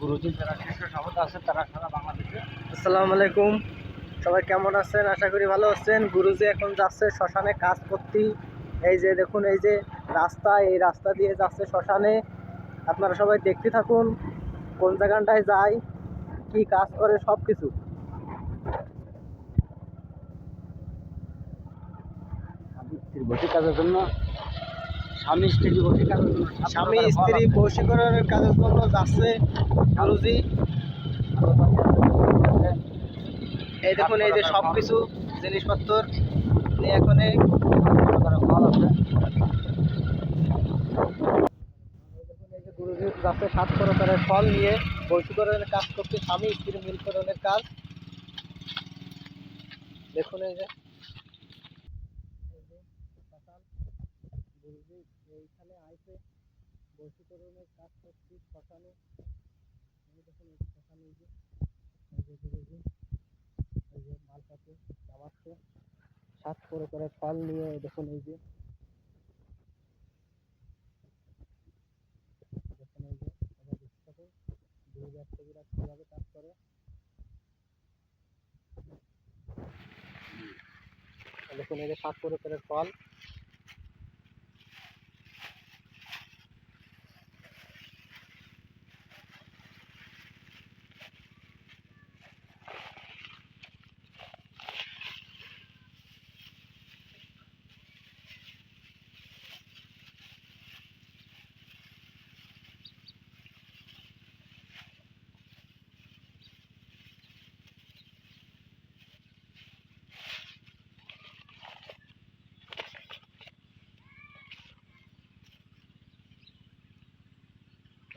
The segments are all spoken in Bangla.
গুরুজি যারা শীর্ষ সভ্যতা আছে তারা সারা বাংলাদেশে। আসসালামু আলাইকুম। সবাই কেমন আছেন? আশা করি ভালো আছেন। গুরুজি এখন যাচ্ছে শ্মশানে কাজ করতে। এই যে দেখুন এই যে রাস্তা এই রাস্তা দিয়ে যাচ্ছে শ্মশানে। আপনারা সবাই দেখতে থাকুন কোন জায়গাটায় যায় কি কাজ করে সব কিছু কাজের জন্য স্বামী স্ত্রী স্বামী স্ত্রী। বশীকরণের কাজের জন্য যাচ্ছে গুরুজি এই দেখুন এই যে সব কিছু জিনিসপত্র নিয়ে এখন যাচ্ছে সাত প্রকারের ফল নিয়ে বৈশীকরণের কাজ করতে স্বামী স্ত্রী মিলকরণের কাজ। দেখুন এই যে এই যে শ্মশান। গুরুজি এইখানে আইসে বৈশীকরণের কাজ করতে শ্মশানে দেখুন এই শ্মশানে যে যে নামাচ্ছে। সাত প্রকারের ফল নিয়ে দেখুন এই যে। কাজ করে। দেখুন এই যে সাত প্রকারের ফল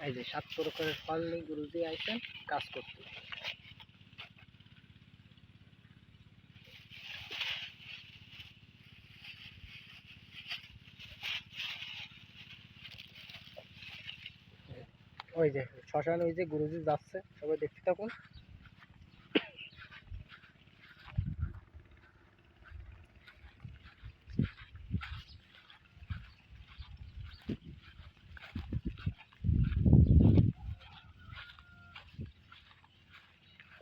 এই যে সাত প্রকারের ফল নিয়ে গুরুজি আইসেন কাজ করতে। ওই যে শ্মশান ওই যে গুরুজি যাচ্ছে, সবাই দেখতে থাকুন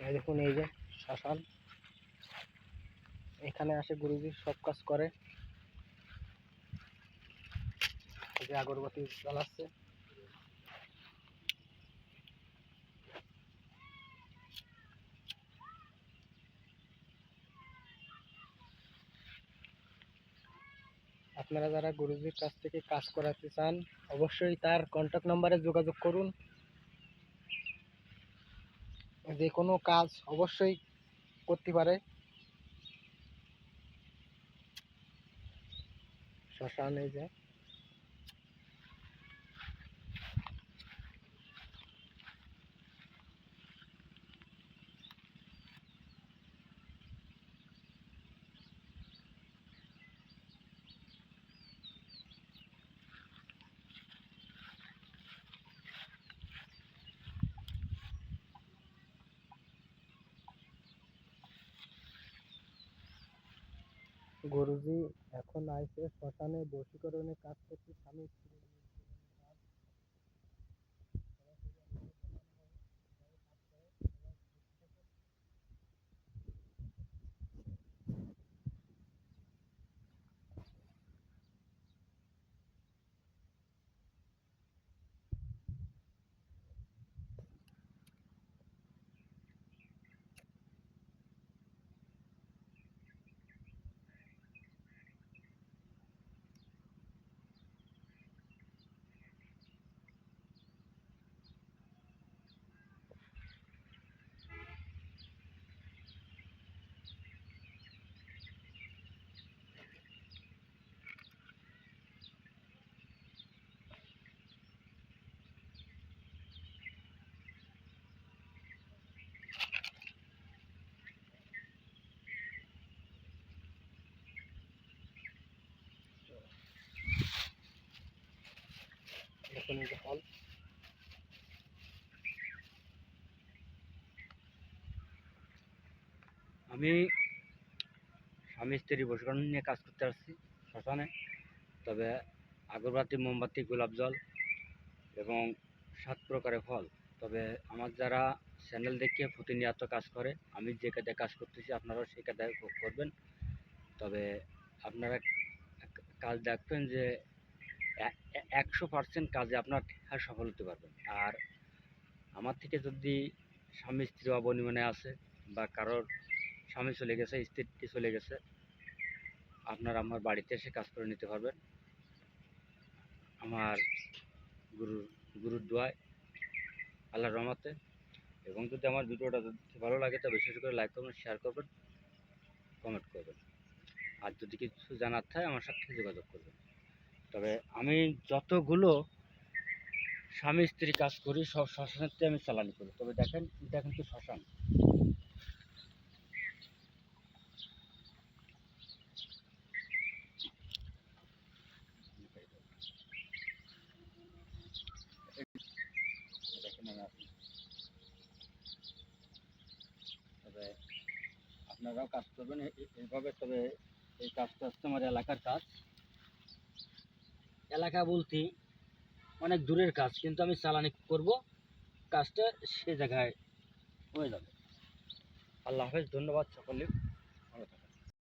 এই দেখুন এই যে শ্মশান এখানে আসে গুরুজি, সব কাজ করে। যে আগরবাতি জ্বালাচ্ছে। আপনারা যারা গুরুজির কাছ থেকে কাজ করাতে চান, অবশ্যই তার কন্ট্যাক্ট নম্বরে যোগাযোগ করুন। যে কোনো কাজ অবশ্যই করতে পারে। শ্মশান এই যে। গুরুজি এখন আইসে শ্মশানে বশীকরণের কাজ করতে স্বামী আমি স্বামী স্ত্রী বসীকরণ নিয়ে কাজ করতে আসছি শ্মশানে। তবে আগরবাতি, মোমবাতি, গোলাপ জল এবং সাত প্রকারের ফল। তবে আমার যারা চ্যানেল দেখে প্রতিনিয়ত কাজ করে, আমি যে কাজে কাজ করতেছি আপনারাও সেই কাজে করবেন। তবে আপনারা কাজ দেখবেন যে একশো পার্সেন্ট কাজে আপনার সফল হতে পারবেন। আর আমার থেকে যদি স্বামী স্ত্রী অবনিমনে আছে বা কারোর স্বামী চলে গেছে, স্ত্রী চলে গেছে। আপনারা আমার বাড়িতে এসে কাজ করে নিতে পারবেন। আমার গুরুর গুরুর দোয়ায় আল্লাহর রহমতে। এবং যদি আমার ভিডিওটা যদি ভালো লাগে তবে বিশেষ করে লাইক করবেন শেয়ার করবেন কমেন্ট করবেন। আর যদি কিছু জানার থাকে, আমার সাথে যোগাযোগ করবেন। তবে আমি যতগুলো স্বামী স্ত্রী কাজ করি, সব শ্মশানেতে আমি চালানি করি। তবে দেখেন, এটা কিন্তু শ্মশান দেখেন আমি আছি। তবে আপনারাও কাজ করবেন এইভাবে তবে এই কাজটা হচ্ছে আমার এলাকার কাজ। এলাকা বলতে অনেক দূরের কাজ, কিন্তু আমি চালানি করব, কাজটা সে জায়গায় হয়ে যাবে। আল্লাহ হাফেজ, ধন্যবাদ সকলে